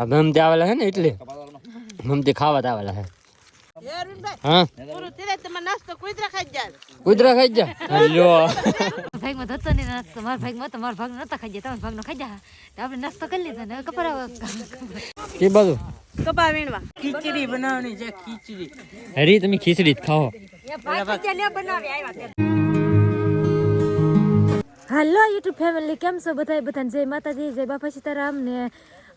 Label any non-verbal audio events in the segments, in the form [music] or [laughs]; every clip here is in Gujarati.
આ મમતી આવેલા છે ને એટલે? મમતી ખાવા આવેલા છે હા? કુતરા ખાઈ જા લ્યો ભાગમાં થતો નહીં નાસ્તો. મારા ભાગમાં તો મારા ભાગ નતા ખાઈ જાય તમારા ભાગનો ખાઈ જા આપણે નાસ્તો કરી લીધો ને કપડા કે બાજુ? કપા વીણવા. ખીચડી બનાવવાની છે ખીચડી. હરી તમે ખીચડી જ ખાઓ. હાલો યુટ્યુબ ફેમિલી કેમ છો બધા બધાને? જય માતાજી જય બાપા સીતારામ ને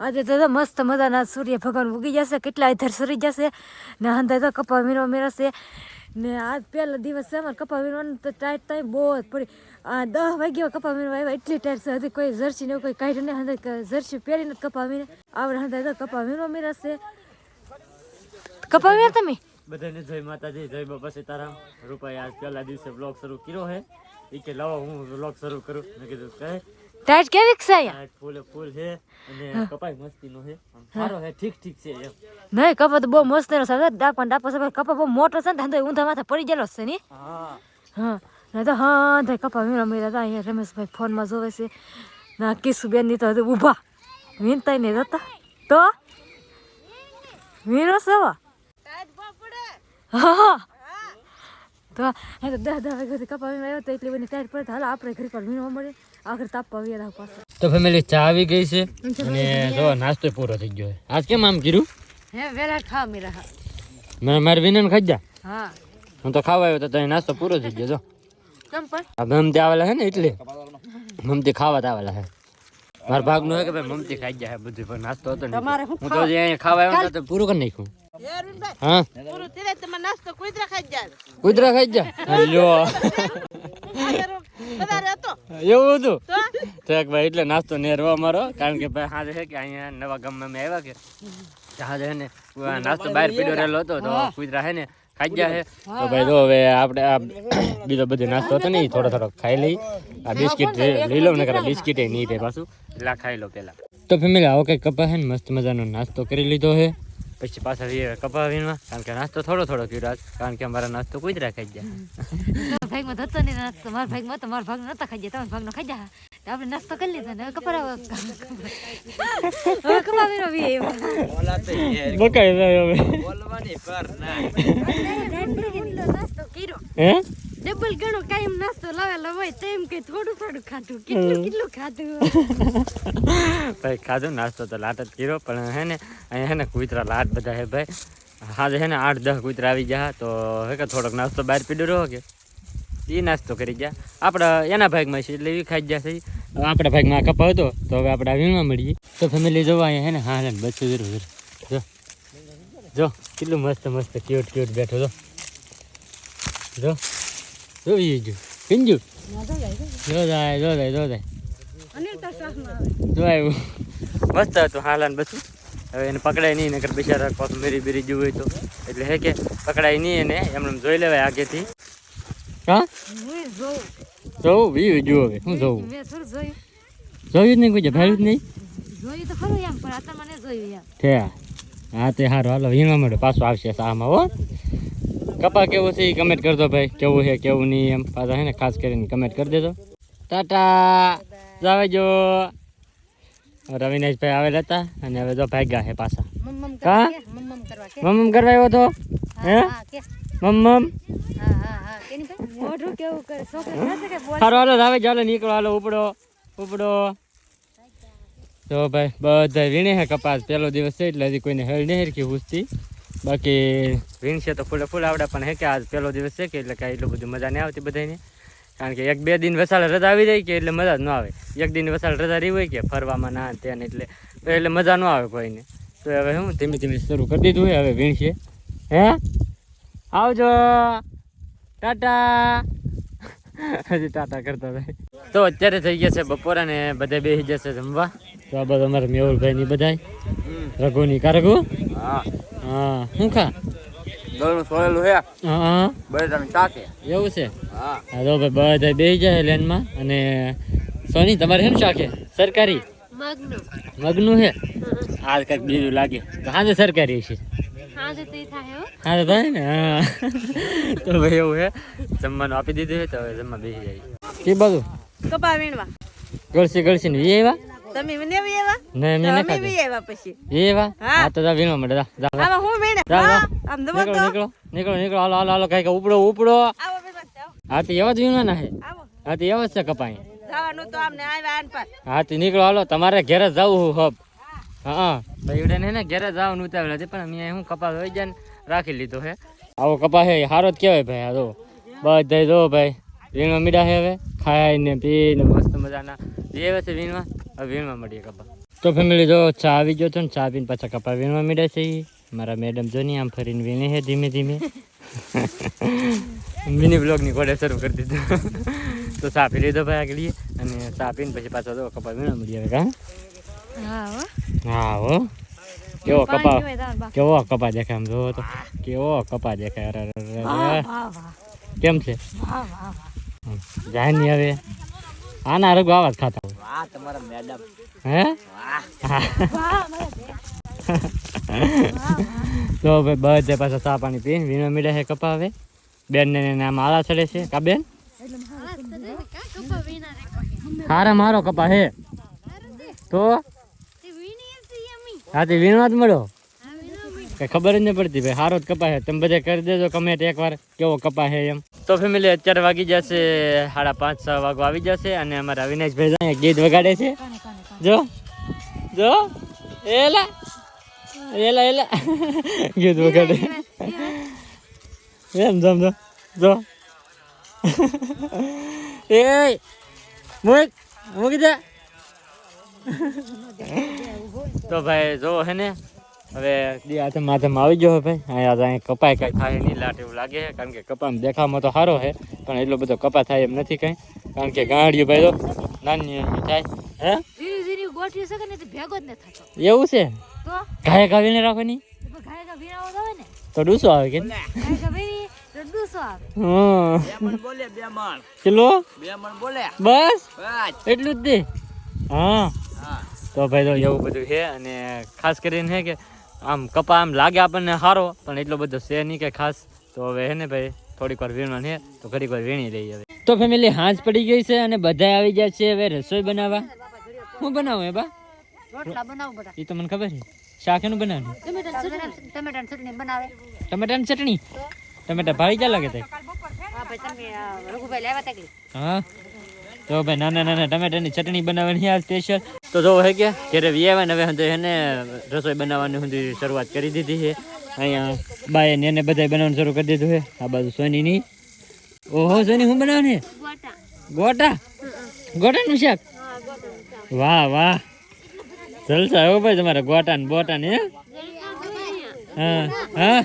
આજે તો મસ્ત મજાના સૂર્ય ભગવાન ઉગી જશે, કેટલા ઇધર સરી જશે, ને હંધા તો કપા વીણવા મેળવશે. ને આજ પહેલો દિવસ અમારે કપા વીણવાનું તો ટાઈટ ટાઈમ બહુ જ પડી. આ દસ વાગ્યા કપા વીણવા આવ્યા, એટલી ટાઈટ છે, હજી કોઈ જર્સી ને કોઈ કાઢી નહીં હંધા જર્સી પહેરીને કપા વીણે. આવડે હંધા તો કપા વીણવા મેળવશે. કપા વીણ તમે? બધાને જય માતાજી, જય બાપા સીતારામ. રૂપાઈ આજ પહેલા દિવસે બ્લોગ શરૂ કર્યો હે એ કે લાવો હું બ્લોગ શરૂ કરું. મેં કીધું, કહે ટાઈટ કેવી છે અહીંયા? ફૂલ ફૂલ છે અને કપાઈ મસ્તીનો છે. સારો છે ઠીક ઠીક છે એમ. નહીં કપા તો બહુ મસ્ત એનો છે પણ ડાપો છે કપા બહુ મોટો છે ને તો ઊંધા માથે પડી ગયેલો છે ને. હા. હા. ના તો હા થાય કપા વીણા મેળા હતા અહીંયા રમેશભાઈ ફોનમાં જોવે છે. ના કિશુબેનની તો ઊભા. વીણતા નહીં જતા. તો? વીરો સવા હા તો હા તો દસ દસ વાગે કપા આવ્યો તો એટલી બધી ટાઈટ પડે તો હાલ આપણે ઘરે પર વીણવા મળે. આખર પાછા. તો ફેમિલી ચા આવી ગઈ છે અને જો નાસ્તો પૂરો થઈ ગયો આજ કેમ આમ કર્યું? હે વેલા ખા મેરા. મેં મારે વિનન ખાઈ જા હા. હું તો ખાવા આવ્યો તો નાસ્તો પૂરો થઈ ગયો જો. કેમ પણ? આ મમતી આવેલા છે ને એટલે. મમતી ખાવા આવેલા છે. મારા ભાગનું કે ભાઈ મમતી ખાઈ જાય બધું પણ નાસ્તો હતો ને હું તો જે અહીંયા ખાવા આવ્યો તો પૂરું કરી નાખ્યું. હા પૂરો તેરે તમારે નાસ્તો કુદરા ખાઈ જાય કુદરા ખાઈ જા [laughs] લ્યો [laughs] એવું હતું તો? તો ભાઈ એટલે નાસ્તો નેરવા મારો કારણ કે ભાઈ હાજર છે કે અહીંયા નવા ગામમાં અમે આવ્યા કે. હાજર છે ને નાસ્તો બહાર પીડ્યો રહેલો હતો તો કુતરા છે ને ખાઈ ગયા છે તો ભાઈ તો હવે આપણે આ બીજો બધો નાસ્તો હતો ને થોડો થોડો ખાઈ લઈ. આ બિસ્કિટ લઈ લો ને કરે બિસ્કિટ એ નહીં રહે પાછું. એટલે ખાઈ લો પેલા. તો ફેમિલી આવો કઈ કપા છે ને મસ્ત મજાનો નાસ્તો કરી લીધો છે પછી પાછા વીએ કપા વીણવા કારણ કે નાસ્તો થોડો થોડો કર્યો આજ કારણ કે અમારા નાસ્તો કુતરા ખાઈ ગયા. ભાગમાં થતો નહીં નાસ્તો મારા ભાગમાં તો મારા ભાગ નતા ખાઈ જાય તમારા ભાગનો ખાઈ જા આપણે નાસ્તો કરી લીધો ને કપરા કપા વીરો વી બકાઈ જાય હવે. બોલવાની પર ના. નાસ્તો કર્યો. હે? ડબલ ગણો કાયમ નાસ્તો લાવેલો હોય તેમ કે થોડું થોડું ખાધું કેટલું કેટલું ખાધું. ભાઈ ખાધું નાસ્તો તો લાટ જ કર્યો પણ હે ને અહીંયા હે ને કૂતરા લાટ બધા હે ભાઈ. હાજે હે ને આઠ દસ કૂતરા આવી ગયા તો હે કે થોડોક નાસ્તો બહાર પીડ્યો રહ્યો કે? એ નાસ્તો કરી ગયા. આપણે એના ભાગમાં છે એટલે એ ખાઈ ગયા છે. આપણા ભાગમાં આ કપા હતો તો હવે આપણે વીણવા મળીએ. તો ફેમિલી જોવા અહીંયા હે ને હા ને બચ્ચું જરૂર જો જો કેટલું મસ્ત મસ્ત ક્યુટ ક્યુટ બેઠો જો જો જો ઈ જો. કિંજુ જો જાય જો. જાય જો જાય જો આવ્યું મસ્ત હતું હાલાન બસું હવે એને પકડાય નહીં નકર બિચારા પગ મેરી બેરી જેવું હોય તો. એટલે હે કે પકડાય નહીં એને એમને જોઈ લેવાય આગેથી. હા? જોઉં. જોવું વી જુઓ હવે શું જોવું જોયું. નહીં કોઈ ભાવ્યું જ નહીં? જોયું તો ખરું એમ પણ આ મને જોયું એમ. છે. હા તે સારું હાલો વીણવા મળે પાછો આવશે સામાં હો. કપા કેવું છે એ કમેન્ટ કરજો ભાઈ. કેવું છે કેવું નહીં એમ. પાછા હે ને ખાસ કરીને કમેન્ટ કરી દેજો. ટાટા! જો રવિનાશભાઈ આવેલા હતા અને હવે જો ભાગ્યા છે પાછા. મમ્મમ કરવા કે? મમ્મ કરવા આવ્યો તો? હે હા? મમ્મ હા હા હા. ભાઈ હાલો આવે ચાલો નીકળો હાલો ઉપડો ઉપડો. તો ભાઈ બધા વીણે છે કપાસ. પહેલો દિવસ છે એટલે હજી કોઈને હેળ નહીં હરખી પૂછતી. બાકી વીણશે તો ફૂલે ફૂલ આવડે પણ હે કે આજ પહેલો દિવસ છે કે એટલે કાંઈ એટલું બધું મજા નહીં આવતી બધાને કારણ કે એક બે દિન વસાળ રજા આવી જાય કે એટલે મજા જ ન આવે. એક દિન વસાળ રજા રહી હોય કે ફરવામાં ના ત્યાં એટલે એટલે મજા ન આવે કોઈને તો હવે હું ધીમે ધીમે શરૂ કરી દીધું હોય હવે વીણશે હે? આવજો. ટાટા. હજી ટાટા કરતા ભાઈ તો અત્યારે થઈ ગયા છે બપોર અને બધા બેસી જશે જમવા. તો આ બધા અમારા મેહુલભાઈ ની બધા રઘુની કા રઘુ હા. હા શું ખા? સોળેલું હે. હા હા એવું છે? હા. હા તો ભાઈ બધા બેસી જાય લેનમાં અને સોની તમારે શું શાક છે સરકારી? મગનું. મગનું છે? આ કંઈક બીજું લાગે. તો હાજે સરકારી છે. હા તો થાય હો. હા ને? હા. તો ભાઈ એવું છે. જમવાનું આપી દીધું છે તો હવે જમવા બેસી જાય. કે બધું કપા વીણવા. ગળસી ગળસી વી આવ્યા તમે મને બી એવા ને મને બી એવા પછી. એવા? હા. તો જા વિનો મડે જા જા. હું. હા, આમ દબો નીકળો તો નીકળો નીકળો નીકળો. હાલો હાલો હાલો કઈ ઉપડો ઉપડો. આવો જાઓ. હા તો એવા જ વિનો છે? હે હા તો એવા જ છે કપાઈ. જવાનું તો આમને આવ્યા આન પર. હા તો નીકળો હાલો. તમારે ઘેરે જવું હબ. હા. ભાઈ ને ને ઘેરે જવાનું ઉતાવેલા છે પણ અહીંયા હું કપા હોય જાય રાખી લીધો હે. આવો કપા હે સારો જ કહેવાય ભાઈ આ જો બધા જો ભાઈ વીણવા મીડા હે હવે. ખાઈને પીને મસ્ત મજાના. જે હશે વીણવા? વીણવા મળીએ કપા. તો ફેમિલી જો ચા આવી ગયો છો ને ચા પીને પાછા કપા વીણવા મળ્યા છે મારા મેડમ જો આમ ફરીને વીણે છે ધીમે ધીમે. મિની બ્લોગની ઘોડે શરૂ કરી દીધું. તો ચા પી લીધો ભાઈ આગળ અને ચા પીને પછી પાછા તો કપા વીણવા મળી આવે કા હા હો. કેવો કપા. કેવો કપા દેખાય આમ જોવો તો? કેવો કપા દેખાય? કેમ છે? વાહ વાહ વાહ. જાય નહીં હવે. આના રગો આવા જ ખાતા હોય. વાહ તમારા મેડમ હે? તો ભાઈ બધે પાછા ચા પાણી પીને વીણો મીડે છે કપા હવે બેન ને નામ આલા ચડે છે. કા બેન? હારા મારો કપા હે. તો? હા તે વીણવા જ મળો કઈ ખબર જ નહીં પડતી ભાઈ સારો જ કપા છે. તમે બધા કરી દેજો કમેન્ટ એકવાર, કેવો કપાય છે એમ. તો ફેમિલી અત્યારે વાગી જશે સાડા પાંચ, છ વાગો આવી જશે અને અમારા અવિનાશભાઈ અહીંયા ગીત વગાડે છે. જો જો, એલા એલા એલા. ગીત વગાડે. એમ જમ જો જો. એ, મૂક, મૂકી દે. તો ભાઈ, જો હે ને હવે દી હાથે માથેમાં આવી ગયો ભાઈ. અહીંયા અહીંયા કપાય કાંઈ થાય નહીં લાટ એવું લાગે છે કારણ કે કપામાં દેખાવમાં તો સારો છે પણ એટલો બધો કપા થાય એમ નથી કાંઈ. કારણ કે ગાંડિયું ભાઈ તો નાની નાની થાય. હે? ઝીરી ઝીરી ગોઠવી શકે ને ભેગો જ ન થતો એવું છે? તો? ઘાય કાવીને રાખવાની તો ડૂસો આવે કે કિલો બસ? બસ. એટલું જ દે? હા. હા. તો ભાઈ તો એવું બધું છે અને ખાસ કરીને છે કે આમ કપા આમ લાગે આપણને સારો પણ એટલો બધો છે નહીં કે ખાસ. તો હવે હે ને ભાઈ થોડીક વાર વીણવાનું છે તો ઘડીક વાર વીણી રહી હવે. તો ફેમિલી હાંજ પડી ગઈ છે અને બધા આવી ગયા છે હવે રસોઈ બનાવવા. હું બનાવું એ બા? રોટલા બનાવું બધા. એ તો મને ખબર છે. શાક એનું બનાવવાનું. ટમેટાની ચટણી. બનાવે. ટમેટાની ચટણી? ટમેટા ભાઈ ક્યાં લાગે તાઈ? હા ભાઈ તમે આ રઘુભાઈ લાવ્યા હા? તો ભાઈ નાના નાના ટમેટાની ચટણી બનાવવાની આ સ્પેશિયલ તો જો હે કે ઘરે આવે ને હવે એને રસોઈ બનાવવાની સુધી શરૂઆત કરી દીધી છે અહીંયા બાએ ને એને બધાય બનાવવાનું શરૂ કરી દીધું છે આ બાજુ સોનીની. ઓહો, સોની, હું બનાવવાની ગોટા. ગોટાનું શાક? વાહ વાહ. જલસા હો ભાઈ તમારે ગોટા ને બોટા ને, હે? હા હા.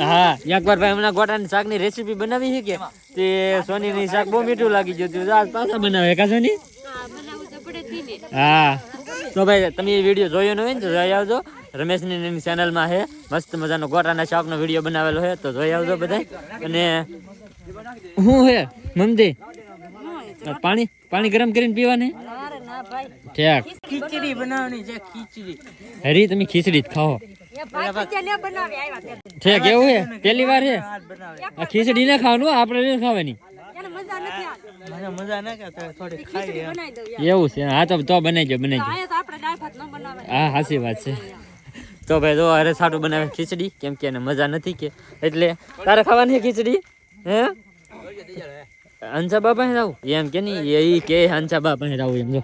હા, એકવાર ભાઈ હમણાં ગોટાની શાકની રેસીપી બનાવી છે કે? તે સોનીની શાક બહુ મીઠું લાગી ગયું હતું. આજ પાછા બનાવે, કા સોની? હા. તો ભાઈ તમે એ વીડિયો જોયો ન હોય ને તો જોઈ આવજો. રમેશની એની ચેનલમાં છે. મસ્ત મજાનો ગોટાના શાકનો વીડિયો બનાવેલો છે તો જોઈ આવજો બધા અને હું હે? મમતી? પાણી પાણી ગરમ કરીને પીવાની? ના ઠેક. ખીચડી બનાવવાની છે ખીચડી. હરી તમે ખીચડી જ ખાઓ. ઠેક એવું હે? પહેલી વાર છે આ ખીચડી ના ખાવાનું આપણે ખાવાની. મજા નથી આવતી મને મજા ના કે થોડી ખાઈ એમ. બનાવી દઉં એવું છે હા તો તો બનાવજો બનાવી આયા તો આપણે દાળ ભાત ન બનાવે હા સાચી વાત છે. તો ભાઈ જો અરે સાટું બનાવે ખીચડી કેમ કે એને મજા નથી કે. એટલે તારે ખાવાની છે ખીચડી? હે? હંસા બાપા રાવ એમ કે નહીં એ કે હંસા બાપા રાવ એમ જો.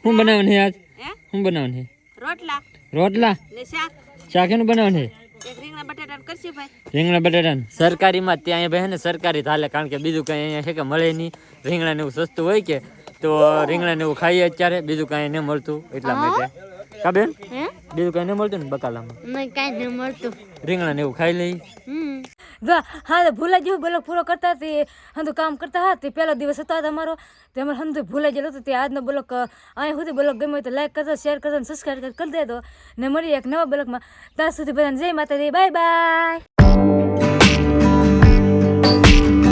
શું બનાવવાનું આજ? હું? બનાવવાનું રોટલા. રોટલા? ને શાક. શાક એનું બનાવવાનું રીંગણા બટાટા સરકારીમાં ત્યાં ભાઈ ને સરકારી થાલે કારણ કે બીજું કઈ અહીંયા છે કે મળે નહીં. રીંગણા ને એવું સસ્તું હોય કે તો રીંગણા ને એવું ખાઈએ અત્યારે. બીજું કાંઈ નહીં મળતું એટલા માટે. કા બેન? બીજું કાંઈ નહીં મળતું ને બકાલામાં? કાંઈ ન મળતું. રીંગણા ને એવું ખાઈ લઈ હા તો ભૂલાઈ જેવું બ્લોક પૂરો કરતા તે હંધુ કામ કરતા હા તે પહેલો દિવસ હતો અમારો તે અમારે હંધુ ભૂલાઈ ગયેલો હતો તે આજનો બ્લોક અહીંયા સુધી બ્લોક ગમ્યો તો લાઈક કરજો શેર કરજો અને સબસ્ક્રાઈબ કરી દેજો ને મળીએ એક નવા બ્લોકમાં ત્યાં સુધી બધાને જય માતાજી બાય બાય